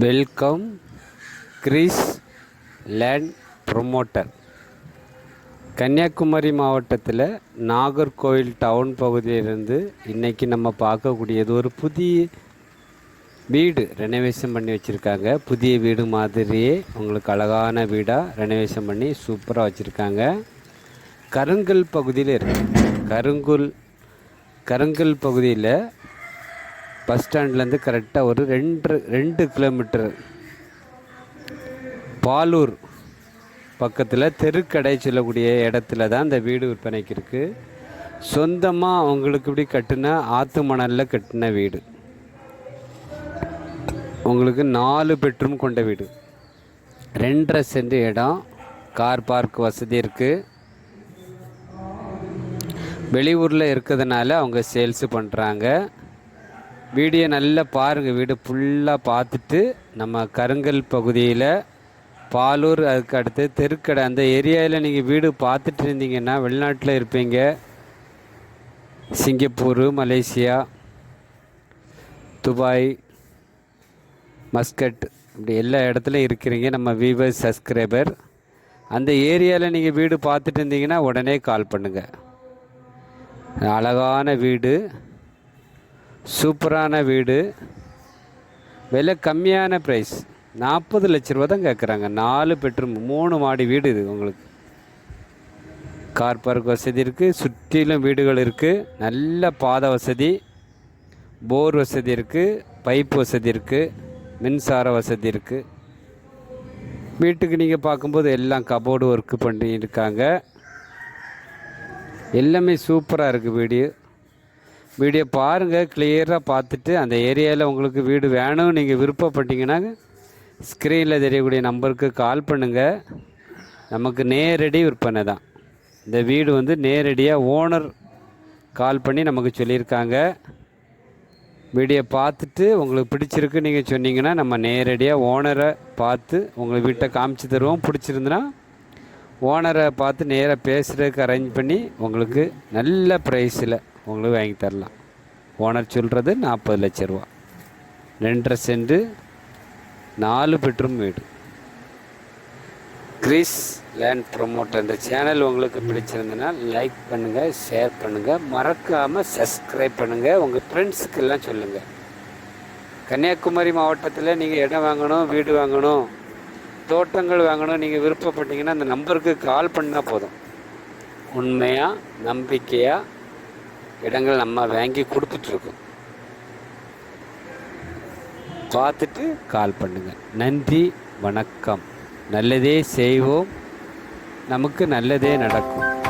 Welcome Chris land promoter. Kanniyakumari மாவட்டத்தில் Nagercoil down பகுதியிலிருந்து இன்றைக்கி நம்ம பார்க்கக்கூடியது ஒரு புதிய வீடு ரெனோவேஷன் பண்ணி வச்சுருக்காங்க. புதிய வீடு மாதிரியே உங்களுக்கு அழகான வீடாக ரெனோவேஷன் பண்ணி சூப்பராக வச்சுருக்காங்க. கருங்கல் பகுதியில் இருக்குது கருங்குல் கருங்கல் பகுதியில் பஸ் ஸ்டாண்ட்லேருந்து கரெக்டாக ஒரு ரெண்டு ரெண்டு கிலோமீட்டர். பாலூர் பக்கத்தில் தெருக்கடை சொல்லக்கூடிய இடத்துல தான் இந்த வீடு விற்பனைக்கு இருக்குது சொந்தமாக அவங்களுக்கு இப்படி கட்டின ஆற்று மணலில் கட்டின வீடு. உங்களுக்கு நாலு பெட்ரூம் கொண்ட வீடு. ரெண்டரை சென்ட் இடம் கார் பார்க் வசதி இருக்குது வெளியூரில் இருக்கிறதுனால அவங்க சேல்ஸு பண்ணுறாங்க வீடியோ நல்லா பாருங்கள் வீடு ஃபுல்லாக பார்த்துட்டு நம்ம கருங்கல் பகுதியில் பாலூர் அதுக்கு அடுத்து தெருக்கடை. அந்த ஏரியாவில் நீங்கள் வீடு பார்த்துட்டு இருந்தீங்கன்னா வெளிநாட்டில் இருப்பீங்க. சிங்கப்பூர் மலேசியா துபாய் மஸ்கட் இப்படி எல்லா இடத்துலையும் இருக்கிறீங்க. நம்ம வியூவர்ஸ் சப்ஸ்கிரைபர் அந்த ஏரியாவில் நீங்கள் வீடு பார்த்துட்டு இருந்தீங்கன்னா உடனே கால் பண்ணுங்கள் அழகான வீடு. சூப்பரான வீடு. விலை கம்மியான ப்ரைஸ் நாற்பது லட்ச ரூபா தான் கேட்குறாங்க நாலு பெட்ரூம் மூணு மாடி வீடு இது உங்களுக்கு. கார் பார்க் வசதி இருக்குது சுற்றிலும் வீடுகள் இருக்குது நல்ல பாதை வசதி. போர் வசதி இருக்குது பைப் வசதி இருக்குது மின்சார வசதி இருக்குது வீட்டுக்கு நீங்கள் பார்க்கும்போது எல்லாம் கபோர்டு ஒர்க்கு பண்ணியிருக்காங்க. எல்லாமே சூப்பராக இருக்குது வீடியோ. வீடியோ பாருங்கள் கிளியராக பார்த்துட்டு அந்த ஏரியாவில் உங்களுக்கு வீடு வேணும் நீங்கள் விருப்பப்பட்டீங்கன்னா ஸ்க்ரீனில் தெரியக்கூடிய நம்பருக்கு கால் பண்ணுங்கள் நமக்கு நேரடி விற்பனை தான். இந்த வீடு வந்து நேரடியாக ஓனர் கால் பண்ணி நமக்கு சொல்லியிருக்காங்க. வீடியோ பார்த்துட்டு உங்களுக்கு பிடிச்சிருக்கு நீங்கள் சொன்னீங்கன்னா நம்ம நேரடியாக ஓனரை பார்த்து உங்களுக்கு வீட்டை காமிச்சு தருவோம். பிடிச்சிருந்துன்னா ஓனரை பார்த்து நேராக பேசுகிறதுக்கு அரேஞ்ச் பண்ணி உங்களுக்கு நல்ல ப்ரைஸில் உங்களுக்கு வாங்கி தரலாம். ஓனர் சொல்கிறது நாற்பது லட்ச ரூபா. ரெண்டரை சென்ட் நாலு பெட்ரூம் வீடு. கிறிஸ் லேண்ட் ப்ரொமோட்டர் இந்த சேனல் உங்களுக்கு பிடிச்சிருந்ததுன்னா லைக் பண்ணுங்கள் ஷேர் பண்ணுங்கள் மறக்காமல் சப்ஸ்கிரைப் பண்ணுங்கள் உங்கள் ஃப்ரெண்ட்ஸுக்கெல்லாம் சொல்லுங்கள் கன்னியாகுமரி மாவட்டத்தில் நீங்கள் இடம் வாங்கணும் வீடு வாங்கணும் தோட்டங்கள் வாங்கணும் நீங்கள் விருப்பப்பட்டீங்கன்னா அந்த நம்பருக்கு கால் பண்ணால் போதும். உண்மையாக நம்பிக்கையாக இடங்கள் நம்ம வாங்கி கொடுத்துட்ருக்கோம். பார்த்துட்டு கால் பண்ணுங்கள் நன்றி வணக்கம். நல்லதே செய்வோம். நமக்கு நல்லதே நடக்கும்.